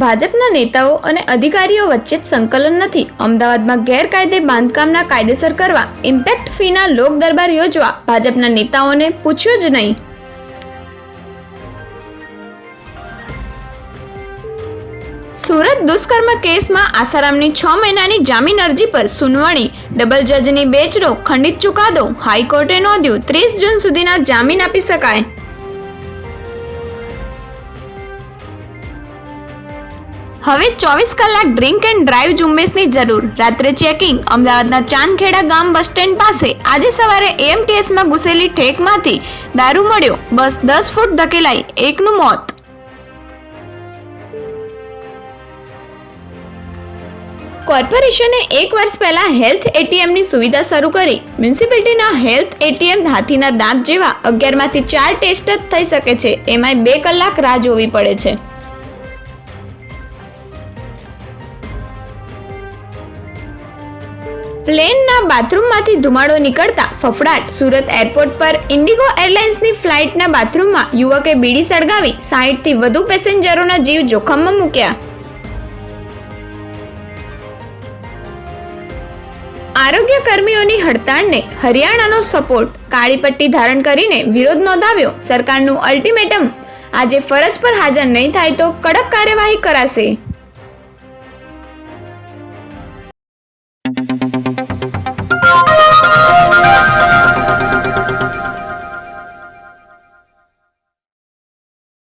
ભાજપના નેતાઓ અને અધિકારીઓ વચ્ચે જ સંકલન નથી. અમદાવાદમાં ગેરકાયદે બાંધકામના કાયદેસર કરવા ઇમ્પેક્ટ ફીના લોક દરબાર યોજવા ભાજપના નેતાઓને પૂછ્યું જ નહીં. સુરત દુષ્કર્મ કેસમાં આસારામની છ મહિનાની જામીન અરજી પર સુનવણી. ડબલ જજની બેચનો ખંડિત ચુકાદો હાઈકોર્ટે નોંધ્યું. ત્રીસ જૂન સુધીના જામીન આપી શકાય. હવે ચોવીસ કલાક ડ્રિંક એન્ડ ડ્રાઈવ ઝુંબેશની જરૂર. રાત્રે ચેકિંગ, અમદાવાદના ચાંદખેડા ગામ બસ સ્ટેન્ડ પાસે. આજે સવારે એએમટીએસમાં ઘૂસેલી ઠેકમાંથી દારૂ મળ્યો. બસ દસ ફૂટ ધકેલાઈ, એકનું મોત. કોર્પોરેશને એક વર્ષ પહેલા હેલ્થ એટીએમની સુવિધા શરૂ કરી. મ્યુનિસિપાલિટીના હેલ્થ એટીએમ હાથીના દાંત જેવા અગિયારમાંથી ચાર ટેસ્ટ જ થઈ શકે છે. એમાંય બે કલાક રાહ જોવી પડે છે. પ્લેનના બાથરૂમમાંથી ધુમાડો નીકળતા ફફડાટ સુરત એરપોર્ટ પર ઇન્ડિગો એરલાઇન્સની ફ્લાઇટના બાથરૂમમાં યુવકે બીડી સળગાવી સાહીઠથી વધુ પેસેન્જરોના જીવ જોખમમાં મૂક્યા. આરોગ્ય કર્મીઓની હડતાળને હરિયાણાનો સપોર્ટ કાળી પટ્ટી ધારણ કરીને વિરોધ નોંધાવ્યો. સરકારનું અલ્ટિમેટમ, આજે ફરજ પર હાજર નહીં થાય તો કડક કાર્યવાહી કરાશે.